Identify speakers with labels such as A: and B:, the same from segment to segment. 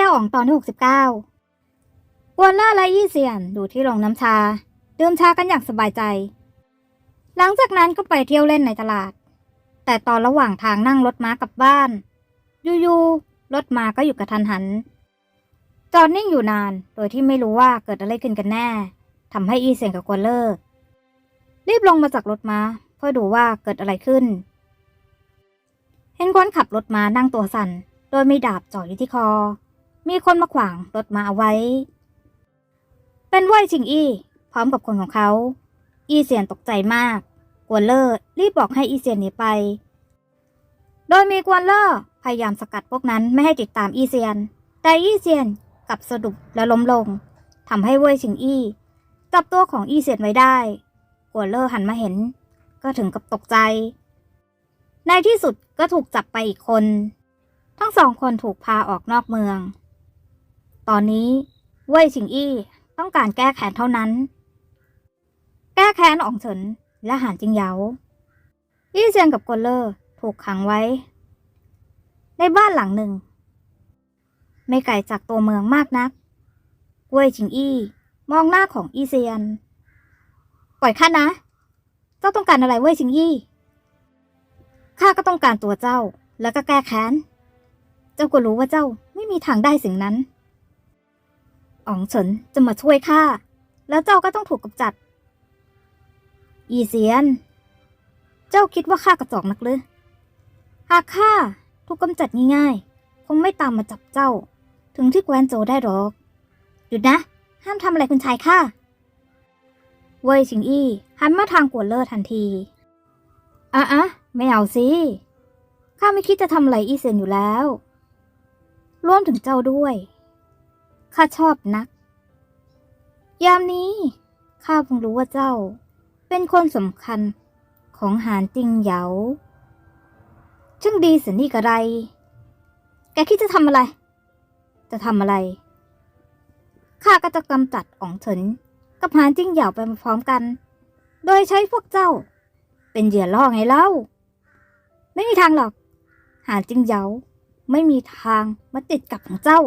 A: ยาอ่องตอนที่หกสิบเก้าวนล่าและยี่เซียนอยู่ที่โรงน้ำชา ดื่มชากันอย่างสบายใจ หลังจากนั้นก็ไปเที่ยวเล่นในตลาด แต่ตอนระหว่างทางนั่งรถม้ากลับบ้านอยู่ๆรถม้าก็อยู่กระทันหัน จอดนิ่งอยู่นานโดยที่ไม่รู้ว่าเกิดอะไรขึ้นกันแน่ทำให้อีเซียนกับกวนเลอร์รีบลงมาจากรถม้าเพื่อดูว่าเกิดอะไรขึ้น เห็นคนขับรถม้านั่งตัวสั่นโดยมีดาบจ่ออยู่ที่คอ มีคนมาขวางรถมาเอาไว้ เป็นเว่ยชิงอี้ พร้อมกับคนของเขา อีเซียนตกใจมาก กวนเลอร์รีบบอกให้อีเซียนหนีไป โดยมีกวนเลอร์พยายามสกัดพวกนั้นไม่ให้ติดตามอีเซียน แต่อีเซียนกลับสะดุดและล้มลงทำให้เว่ยชิงอี้จับตัวของอีเซียนไว้ได้ กวนเลอร์หันมาเห็น ก็ถึงกับตกใจ ในที่สุดก็ถูกจับไปอีกคน ทั้งสองคนถูกพาออกนอกเมือง ตอนนี้เว่ยชิงอี้ต้องการแก้แค้นเท่านั้น แก้แค้นอองเฉินและหานจิงเหยาอี้เซียนกับกวนเลอร์ถูกขังไว้ ในบ้านหลังหนึ่ง ไม่ไกลจากตัวเมืองมากนักเว่ยชิงอี้มองหน้าของอี้เซียน ปล่อยข้านะ เจ้าต้องการอะไรเว่ยชิงอี้ข้าก็ต้องการตัวเจ้าแล้วก็แก้แค้น เจ้าก็รู้ว่าเจ้าไม่มีทางได้สิ่งนั้น อ๋องเฉินจะมาช่วยข้า แล้วเจ้าก็ต้องถูกกำจัด อีเซียน เจ้าคิดว่าข้ากระจอกนักหรือ หากข้าถูกกำจัดง่ายๆ คงไม่ตามมาจับเจ้า ถึงที่แคว้นโจได้หรอก หยุดนะ ห้ามทำอะไรคุณชายข้า เว่ยชิงอี้หันมาทางกวนเลอร์ทันที อะอะไม่เอาสิ ข้าไม่คิดจะทำอะไรอีเซียนอยู่แล้วรวมถึงเจ้าด้วย ข้าชอบนัก ยามนี้ ข้าเพิ่งรู้ว่าเจ้า เป็นคนสำคัญของหานติงเหยาช่างดีสียนี่กระไร แกคิดจะทำอะไร จะทำอะไร ข้าก็จะกำจัดอ๋องเฉินกับหานจิงเหยาไปพร้อมกัน โดยใช้พวกเจ้า เป็นเหยื่อล่อไงเล่า ไม่มีทางหรอก หานจิงเหยาไม่มีทางมาติดกับของเจ้า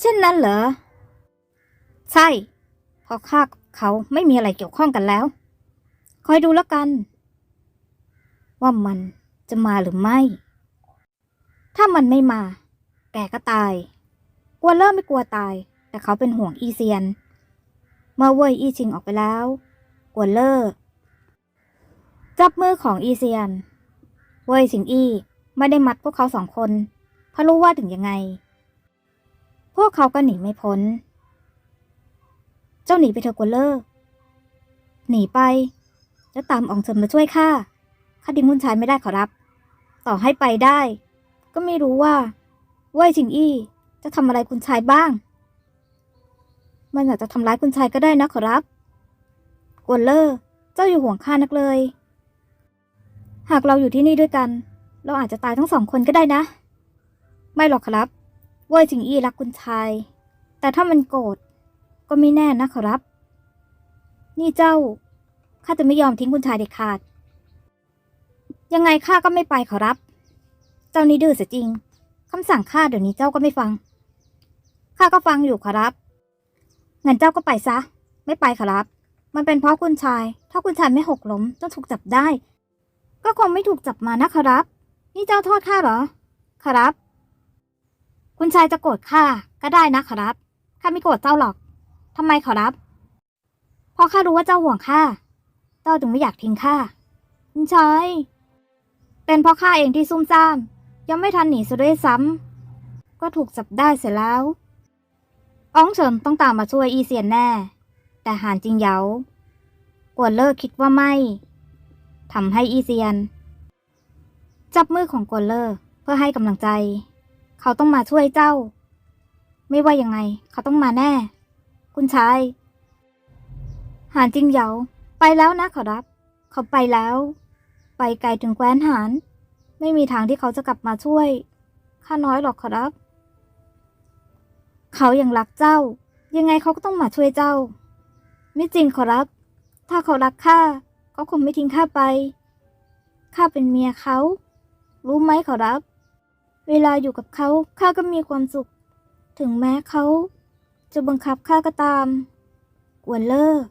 A: เช่นนั้นเหรอ ใช่เพราะข้าเขาไม่มีอะไรเกี่ยวข้องกันแล้ว คอยดูแล้วกัน ว่ามันจะมาหรือไม่ ถ้ามันไม่มา แกก็ตายกลัวเริ่มไม่กลัวตาย แต่เขาเป็นห่วงอีเซียน เมื่อเว่ยอีชิงออกไปแล้วกวนเลอร์จับมือของอีเซียน เว่ยชิงอี้ไม่ได้มัดพวกเขาสองคนเพราะรู้ว่าถึงยังไง พวกเขาก็หนีไม่พ้น เจ้าหนีไปเถอะกวนเลอร์หนีไป แล้วตามอองเฉินมาช่วยข้าข้าดิ้งคุณชายไม่ได้ขอรับ ต่อให้ไปได้ ก็ไม่รู้ว่าว่ยชิงอี้จะทำอะไรคุณชายบ้าง มันอาจจะทำร้ายคุณชายก็ได้นะขอรับกวนเลอร์เจ้าอยู่ห่วงข้านักเลย หากเราอยู่ที่นี่ด้วยกัน เราอาจจะตายทั้งสองคนก็ได้นะ ไม่หรอกครับ เว่ยจิงอี้รักคุณชาย แต่ถ้ามันโกรธก็ไม่แน่นะขอรับ นี่เจ้าข้าจะไม่ยอมทิ้งคุณชายเด็ดขาด ยังไงข้าก็ไม่ไปขอรับ เจ้านี่ดื้อเสียจริงคำสั่งข้าเดี๋ยวนี้เจ้าก็ไม่ฟังข้าก็ฟังอยู่ขอรับงั้นเจ้าก็ไปซะ ไม่ไปขอรับ มันเป็นเพราะคุณชาย ถ้าคุณชายไม่หกล้มจนถูกจับได้ ก็คงไม่ถูกจับมานะขอรับ นี่เจ้าโทษข้าเหรอขอรับ คุณชายจะโกรธข้าก็ได้นะขอรับ ข้าไม่โกรธเจ้าหรอก ทำไมขอรับ เพราะข้ารู้ว่าเจ้าห่วงข้า เจ้าถึงไม่อยากทิ้งข้า คุณชาย เป็นเพราะข้าเองที่ซุ่มซ่าม ยังไม่ทันหนีซะด้วยซ้ำ ก็ถูกจับได้เสร็จแล้วอ้องเฉินต้องตามมาช่วยอีเซียนแน่ แต่หานจริงเหยากวนเลิกคิดว่าไม่ทำให้อีเซียน จับมือของกวนเลอร์เพื่อให้กำลังใจ เขาต้องมาช่วยเจ้า ไม่ว่ายังไง เขาต้องมาแน่ คุณชาย หานจิงเหยาไปแล้วนะขอรับ เขาไปแล้ว ไปไกลถึงแคว้นหาน ไม่มีทางที่เขาจะกลับมาช่วย ข้าน้อยหรอกขอรับ เขายังรักเจ้า ยังไงเขาก็ต้องมาช่วยเจ้า ไม่จริงขอรับ ถ้าเขารักข้าเขาคงไม่ทิ้งข้าไป ข้าเป็นเมียเขา รู้ไหมขอรับ เวลาอยู่กับเขาข้าก็มีความสุข ถึงแม้เขา จะบังคับข้าก็ตาม กวนเลอร์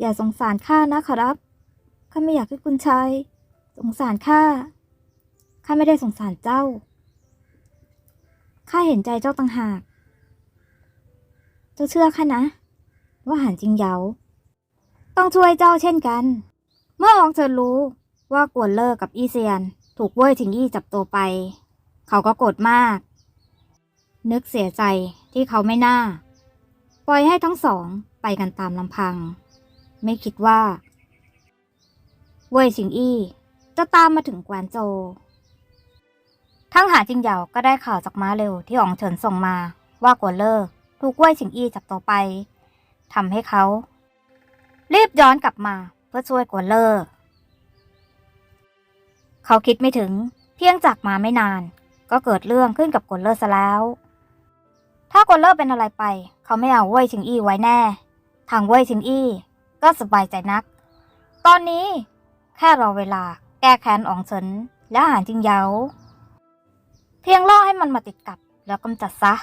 A: อย่าสงสารข้านะขอรับข้าไม่อยากให้คุณชายสงสารข้าข้าไม่ได้สงสารเจ้าข้าเห็นใจเจ้าต่างหาก เจ้าเชื่อข้านะ ว่าหันจริงเหยาต้องช่วยเจ้าเช่นกัน เมื่ออองเจินรู้ว่ากวนเลอร์กับอีเซียน ถูกเว่ยถิงอี้จับตัวไป เขาก็โกรธมาก นึกเสียใจที่เขาไม่น่า ปล่อยให้ทั้งสองไปกันตามลำพัง ไม่คิดว่า เว่ยฉิงอี้จะตามมาถึงกวานโจ ทั้งหาจิงเหยาก็ได้ข่าวจากม้าเร็วที่อองเฉินส่งมาว่ากวนเลอร์ถูกเว่ยฉิงอี้จับตัวไปทำให้เขา รีบย้อนกลับมาเพื่อช่วยกวนเลอร์เขาคิดไม่ถึงเพียงจากมาไม่นาน ก็เกิดเรื่องขึ้นกับกวนเลอร์ซะแล้ว ถ้ากวนเลอร์เป็นอะไรไป เขาไม่เอาเว่ยชิงอี้ไว้แน่ ทางเว่ยชิงอี้ก็สบายใจนัก ตอนนี้แค่รอเวลาแก้แค้นอองเฉินและหานจิงเยาเพียงล่อให้มันมาติดกับ แล้วกำจัดซะ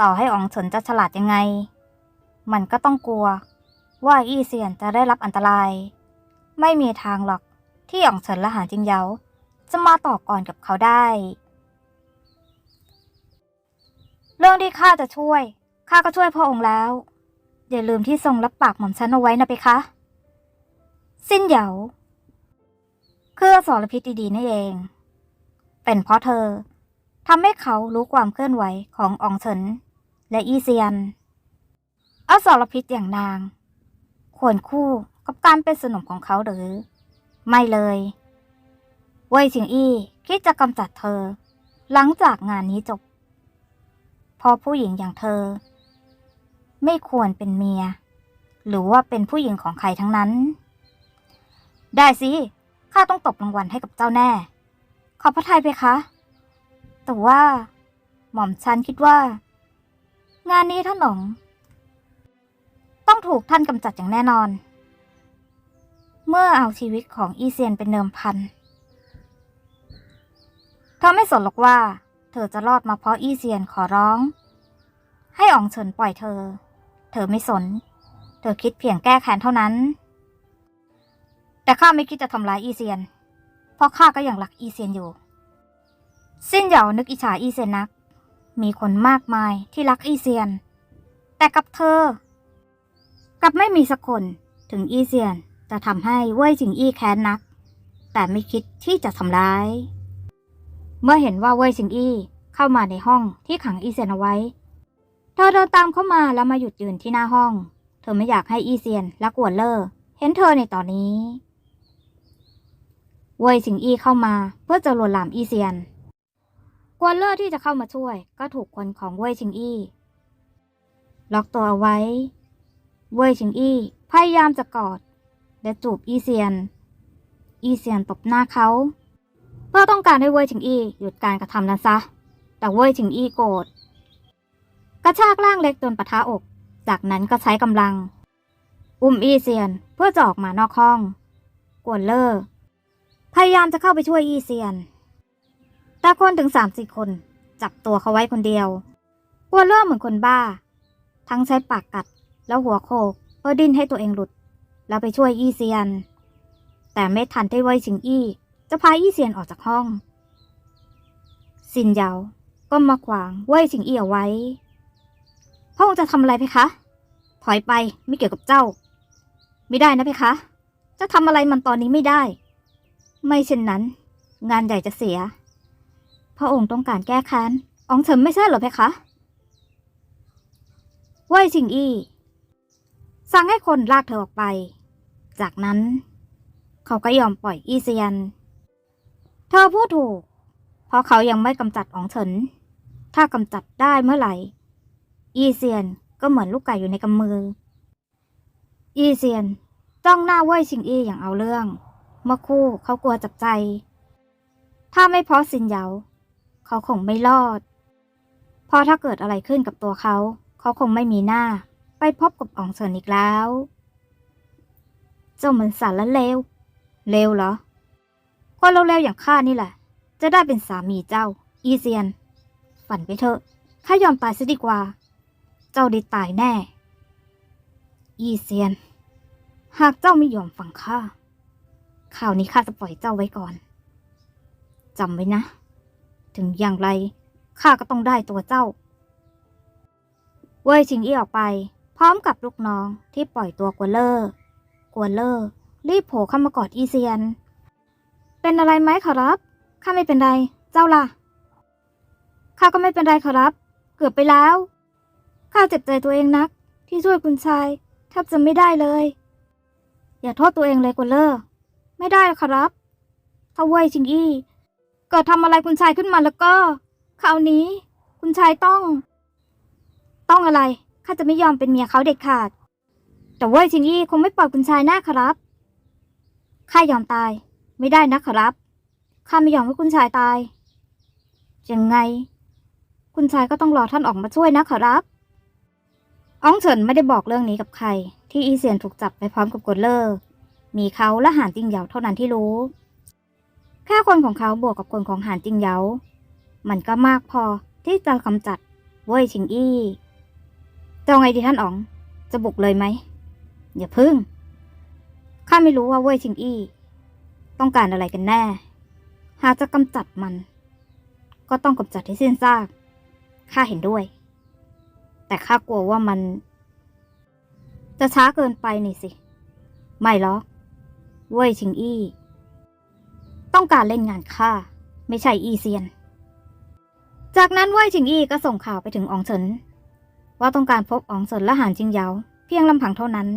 A: ต่อให้อองเฉินจะฉลาดยังไง มันก็ต้องกลัว ว่าอี้เซียนจะได้รับอันตราย ไม่มีทางหรอกที่อองเฉินและหานจิงเยาจะมาต่อก่อนกับเขาได้ รื่องที่ข้าจะช่วยข้าก็ช่วยพระองค์แล้วอย่าลืมที่ทรงรับปากหม่อมฉันเอาไว้นะเพคะ สิ้นเหยาคืออสรพิษดีๆนี่เอง เป็นเพราะเธอทำให้เขารู้ความเคลื่อนไหวของอองเฉิน และอีเซียนเอาสรพิษอย่างนาง ควรคู่กับการเป็นสนมของเขาหรือ ไม่เลยเว่ยชิงอี้คิดจะกำจัดเธอ หลังจากงานนี้จบ พราะผู้หญิงอย่างเธอ ไม่ควรเป็นเมีย หรือว่าเป็นผู้หญิงของใครทั้งนั้น ได้สิ ข้าต้องตบรางวัลให้กับเจ้าแน่ ขอพระทัยไปคะ แต่ว่า หม่อมฉันคิดว่า งานนี้ท่านหนองต้องถูกท่านกำจัดอย่างแน่นอน เมื่อเอาชีวิตของอีเซียนเป็นเนิมพันเธอไม่สนหรอกว่า เธอจะรอดมาเพราะอีเซียนขอร้อง ให้อองเฉินปล่อยเธอ เธอไม่สน เธอคิดเพียงแก้แค้นเท่านั้น แต่ข้าไม่คิดจะทำร้ายอีเซียน เพราะข้าก็ยังรักอีเซียนอยู่ สิ้นเหยานึกอิจฉาอีเซียนนัก มีคนมากมายที่รักอีเซียน แต่กับเธอ กับไม่มีสักคนถึงอีเซียนจะทำให้เว่ยจิงอี้แค้นนัก แต่ไม่คิดที่จะทำร้าย เมื่อเห็นว่าเว่ยจิงอี้เข้ามาในห้องที่ขังอีเซียนเอาไว้ เธอเดินตามเข้ามาแล้วมาหยุดยืนที่หน้าห้อง เธอไม่อยากให้อีเซียนและกวนเลอร์เห็นเธอในตอนนี้ เว่ยจิงอี้เข้ามาเพื่อจะลวนลามอีเซียน กวนเลอร์ที่จะเข้ามาช่วย ก็ถูกคนของเว่ยจิงอี้ล็อกตัวเอาไว้ เว่ยชิงอี้พยายามจะกอด และจูบอีเซียน อีเซียนตบหน้าเขา พื่อต้องการให้เว่ยชิงอี้หยุดการกระทำนั้นซะ แต่เว่ยชิงอี้โกรธกระชากร่างเล็กจนปะทะอก จากนั้นก็ใช้กำลัง อุ้มอี้เซียนเพื่อจะออกมานอกห้อง กวนเลอร์พยายามจะเข้าไปช่วยอี้เซียน แต่คนถึงสามสี่คนจับตัวเขาไว้คนเดียวกวนเลอร์เหมือนคนบ้า ทั้งใช้ปากกัดแล้วหัวโขกเพื่อดิ้นให้ตัวเองหลุด แล้วไปช่วยอี้เซียน แต่ไม่ทันได้ไว้ชิงอี้ จะพาอี้เซียนออกจากห้องซินเยาก็มาขวางเว่ยชิงเอี้เอาไว้ พระองค์จะทำอะไรเพคะ ถอยไปไม่เกี่ยวกับเจ้า ไม่ได้นะเพคะ จะทำอะไรมันตอนนี้ไม่ได้ ไม่เช่นนั้น งานใหญ่จะเสีย พระองค์ต้องการแก้แค้นอองเฉินไม่ใช่เหรอเพคะเว่ยชิงอี้สั่งให้คนลากเธอออกไป จากนั้น เขาก็ยอมปล่อยอี้เซียน ธอพูดถูก เพราะเขายังไม่กำจัดอองเฉิน ถ้ากำจัดได้เมื่อไหร่ อีเซียนก็เหมือนลูกไก่อยู่ในกำมือ อีเซียนจ้องหน้าเว่ยชิงอี้อย่างเอาเรื่อง เมื่อคู่เขากลัวจับใจ ถ้าไม่เพราะสินเหยาเขาคงไม่รอด เพราะถ้าเกิดอะไรขึ้นกับตัวเขา เขาคงไม่มีหน้า ไปพบกับอองเฉินอีกแล้ว เจ้ามันสารละเลวเลวเหรอ คนเลวๆอย่างข้านี่แหละ จะได้เป็นสามีเจ้า อีเซียน ฝันไปเถอะข้ายอมตายซะดีกว่า เจ้าได้ตายแน่ อีเซียน หากเจ้าไม่ยอมฟังข้าข่าวนี้ข้าจะปล่อยเจ้าไว้ก่อนจำไว้นะ ถึงอย่างไรข้าก็ต้องได้ตัวเจ้า เว่ยชิงอี้ออกไป พร้อมกับลูกน้องที่ปล่อยตัวกัวเลอร์กัวเลอร์รีบโผล่เข้ามากอดอีเซียน เป็นอะไรไหมขอรับ ข้าไม่เป็นไร เจ้าล่ะ ข้าก็ไม่เป็นไรขอรับ เกือบไปแล้ว ข้าเจ็บใจตัวเองนัก ที่ช่วยคุณชายแทบจะไม่ได้เลย อย่าโทษตัวเองเลยกัวเลอร์ไม่ได้ขอรับถ้าเว่ยชิงอี้เกิดทำอะไรคุณชายขึ้นมาแล้วก็คราวนี้ คุณชายต้อง ต้องอะไร ข้าจะไม่ยอมเป็นเมียเขาเด็ดขาด แต่เว่ยชิงอี้คงไม่ปล่อยคุณชายหน้าครับ ข้ายอมตาย ไม่ได้นะครับ ข้าไม่ยอมให้คุณชายตาย ยังไง คุณชายก็ต้องรอท่านออกมาช่วยนะครับอ้องเฉินไม่ได้บอกเรื่องนี้กับใคร ที่อีเซียนถูกจับไปพร้อมกับกดเลอร์ มีเขาและหานจิงเหยาเท่านั้นที่รู้ แค่คนของเขาบวกกับคนของหานจิงเหยา มันก็มากพอที่จะกำจัดเว่ยชิงอี้จะเอาไงดีท่านอ๋อง จะบุกเลยไหมอย่าพึ่ง ข้าไม่รู้ว่าเว่ยชิงอี้ ต้องการอะไรกันแน่ หากจะกำจัดมัน ก็ต้องกำจัดให้สิ้นซากข้าเห็นด้วย แต่ข้ากลัวว่ามัน จะช้าเกินไปนี่สิ ไม่หรอกเว่ยชิงอี้ ต้องการเล่นงานข้าไม่ใช่อีเซียน จากนั้นเว่ยชิงอี้ก็ส่งข่าวไปถึงอองเฉิน ว่าต้องการพบอองเฉินและหานจิงเยาเพียงลำพังเท่านั้น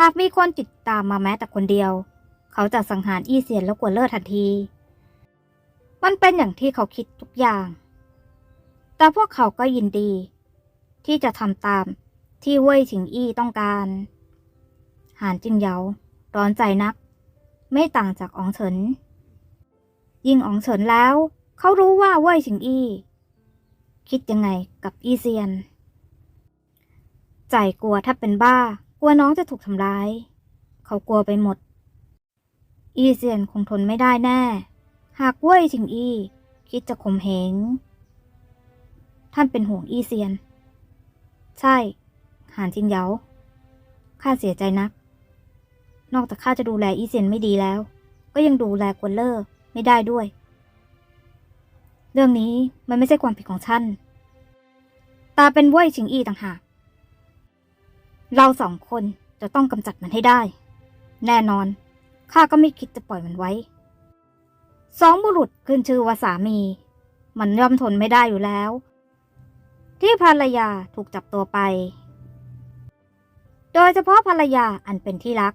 A: หากมีคนติดตามมาแม้แต่คนเดียว เขาจะสังหารอี้เซียนและกัวเลอร์ทันที มันเป็นอย่างที่เขาคิดทุกอย่าง แต่พวกเขาก็ยินดี ที่จะทำตามที่เว่ยชิงอี้ต้องการ หานจิงเหยาร้อนใจนัก ไม่ต่างจากอองเฉิน ยิ่งอองเฉินแล้ว เขารู้ว่าเว่ยชิงอี้ คิดยังไงกับอี้เซียน ใจกลัวถ้าเป็นบ้ากลัวน้องจะถูกทำร้าย เขากลัวไปหมด อีเซียนคงทนไม่ได้แน่ หากเว่ยชิงอี้คิดจะข่มเหง ท่านเป็นห่วงอีเซียน ใช่หานจิงเหยาข้าเสียใจนัก นอกจากข้าจะดูแลอีเซียนไม่ดีแล้ว ก็ยังดูแลกวนเลอร์ไม่ได้ด้วย เรื่องนี้มันไม่ใช่ความผิดของท่านตาเป็นเว่ยชิงอี้ต่างหาก เราสองคนจะต้องกำจัดมันให้ได้ แน่นอน ข้าก็ไม่คิดจะปล่อยมันไว้ สองบุรุษขึ้นชื่อว่าสามี มันย่อมทนไม่ได้อยู่แล้ว ที่ภรรยาถูกจับตัวไป โดยเฉพาะภรรยาอันเป็นที่รัก